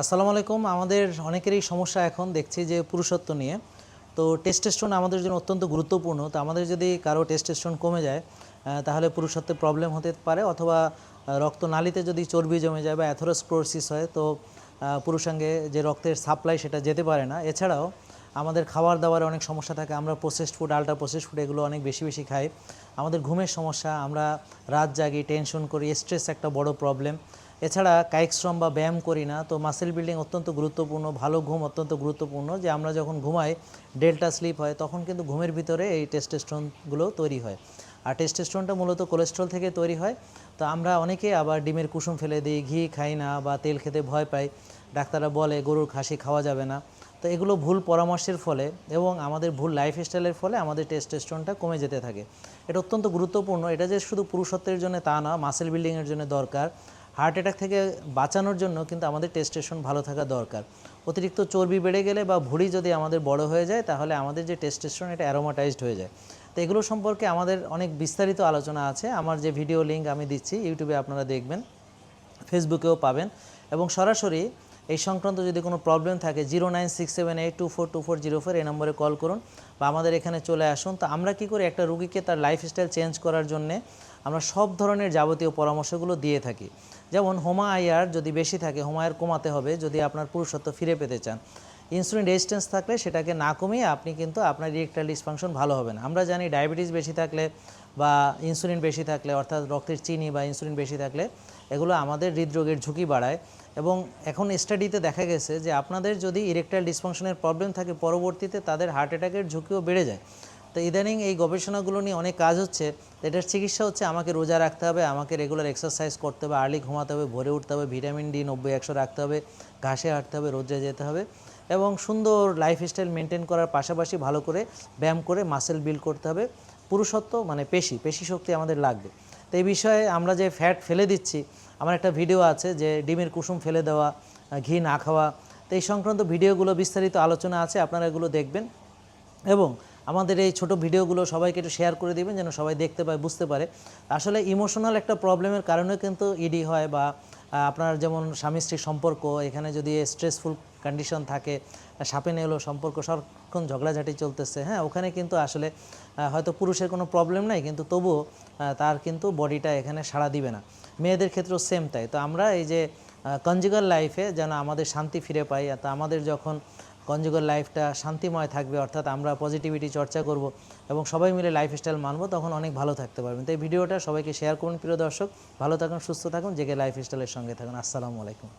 আসসালামু আলাইকুম। আমাদের অনেকেরই সমস্যা এখন দেখছি যে পুরুষত্ব নিয়ে। তো টেস্টেস্টোন আমাদের জন্য অত্যন্ত গুরুত্বপূর্ণ। তো আমাদের যদি কারও টেস্টেস্টোন কমে যায় তাহলে পুরুষত্বের প্রবলেম হতে পারে অথবা রক্তনালীতে যদি চর্বি জমে যায় বা অ্যাথোরোস্ক্লোরসিস হয়, তো পুরুষাঙ্গে যে রক্তের সাপ্লাই সেটা যেতে পারে না। এছাড়াও আমাদের খাবার দাবারে অনেক সমস্যা থাকে। আমরা processed food ultra processed food এগুলো অনেক বেশি বেশি খাই। আমাদের ঘুমের সমস্যা, আমরা রাত জাগি টেনশন করি স্ট্রেস একটা বড় প্রবলেম এছাড়া কায়িক শ্রম বা ব্যায়াম করি না, তো মাসেল বিল্ডিং অত্যন্ত গুরুত্বপূর্ণ, ভালো ঘুম অত্যন্ত গুরুত্বপূর্ণ, যে আমরা যখন ঘুমাই ডেল্টা স্লিপ হয়, তখন কিন্তু ঘুমের ভিতরে এই টেস্টোস্টেরনগুলো তৈরি হয়। আর টেস্টোস্টেরনটা মূলত কোলেস্ট্রল থেকে তৈরি হয়, তো আমরা অনেকে আবার ডিমের কুসুম ফেলে দিই, ঘি খাই না বা তেল খেতে ভয় পাই, ডাক্তাররা বলে গরুর খাসি খাওয়া যাবে না, তো এগুলো ভুল পরামর্শের ফলে এবং আমাদের ভুল লাইফস্টাইলের ফলে আমাদের টেস্টোস্টেরনটা কমে যেতে থাকে। এটা অত্যন্ত গুরুত্বপূর্ণ, এটা যে শুধু পুরুষত্বের জন্য তা না মাসেল বিল্ডিংয়ের জন্য দরকার হার্ট অ্যাটাক থেকে বাঁচানোর জন্য কিন্তু আমাদের টেস্টেশন ভালো থাকা দরকার। অতিরিক্ত চর্বি বেড়ে গেলে বা ভুঁড়ি যদি আমাদের বড় হয়ে যায়, তাহলে আমাদের যে টেস্টেশন, এটা অ্যারোমাটাইজড হয়ে যায়। তো এগুলো সম্পর্কে আমাদের অনেক বিস্তারিত আলোচনা আছে। আমার যে ভিডিও লিঙ্ক আমি দিচ্ছি, ইউটিউবে আপনারা দেখবেন, ফেসবুকেও পাবেন। এবং সরাসরি এই সংক্রান্ত যদি কোনো প্রবলেম থাকে zero nine six seven eight two four two four zero four এই নম্বরে কল করুন বা আমাদের এখানে চলে আসুন। তো আমরা কি করি, একটা রুগীকে তার লাইফস্টাইল চেঞ্জ করার জন্যে আমরা সব ধরনের যাবতীয় পরামর্শগুলো দিয়ে থাকি। যেমন হোমা আইয়ার যদি বেশি থাকে হোমা আয়ার কমাতে হবে যদি আপনার পুরুষত্ব ফিরে পেতে চান। ইনসুলিন রেজিস্ট্যান্স থাকলে সেটাকে না কমিয়ে আপনি কিন্তু আপনার ইরেকটাইল ডিসফাংশন ভালো হবে না। আমরা জানি ডায়াবেটিস বেশি থাকলে বা ইনসুলিন বেশি থাকলে, অর্থাৎ রক্তের চিনি বা ইনসুলিন বেশি থাকলে এগুলো আমাদের হৃদরোগের ঝুঁকি বাড়ায় এবং এখন স্টাডিতে দেখা গেছে যে আপনাদের যদি ইরেকটাইল ডিসফাংশনের প্রবলেম থাকে, পরবর্তীতে তাদের হার্ট অ্যাটাকের ঝুঁকিও বেড়ে যায়। তো ইদানিং এই গবেষণাগুলো নিয়ে অনেক কাজ হচ্ছে, এটার চিকিৎসা হচ্ছে আমাকে রোজা রাখতে হবে, আমাকে রেগুলার এক্সারসাইজ করতে হবে আর্লি ঘুমাতে হবে, ভোরে উঠতে হবে ভিটামিন ডি নব্বই, একশো রাখতে হবে, ঘাসে হাঁটতে হবে রোজে যেতে হবে। এবং সুন্দর লাইফস্টাইল মেনটেন করার পাশাপাশি ভালো করে ব্যায়াম করে মাসেল বিল্ড করতে হবে। পুরুষত্ব মানে পেশি পেশি শক্তি আমাদের লাগবে। তো এই বিষয়ে আমরা যে ফ্যাট ফেলে দিচ্ছি, আমার একটা ভিডিও আছে যে ডিমের কুসুম ফেলে দেওয়া, ঘি না খাওয়া, তো এই সংক্রান্ত ভিডিওগুলো বিস্তারিত আলোচনা আছে, আপনারা এগুলো দেখবেন। এবং আমাদের এই ছোট ভিডিওগুলো সবাইকে একটু শেয়ার করে দিবেন, যেন সবাই দেখতে পায়, বুঝতে পারে। আসলে ইমোশনাল একটা প্রবলেমের কারণে কিন্তু ইডি হয় বা আপনার যেমন স্বামী স্ত্রীর সম্পর্ক, এখানে যদি স্ট্রেসফুল কন্ডিশন থাকে, সাপে নেলো সম্পর্ক সারাক্ষণ ঝগড়াঝাটি চলতেছে হ্যাঁ? ওখানে কিন্তু আসলে হয়তো পুরুষের কোনো প্রবলেম নাই, কিন্তু তবুও তার কিন্তু বডিটা এখানে সাড়া দিবে না। মেয়েদের ক্ষেত্রেও সেম তাই। তো আমরা এই যে কনজুগাল লাইফে যেন আমাদের শান্তি ফিরে পাই তা আমাদের যখন কনজুগাল লাইফটা শান্তিময় থাকবে, অর্থাৎ আমরা পজিটিভিটি চর্চা করব এবং সবাই মিলে লাইফস্টাইল মানবো, তখন অনেক ভালো থাকতে পারবেন। তো এই ভিডিওটা সবাইকে শেয়ার করুন, প্রিয় দর্শক। ভালো থাকুন, সুস্থ থাকুন, জেগে লাইফস্টাইলের সঙ্গে থাকুন। আসসালামু আলাইকুম।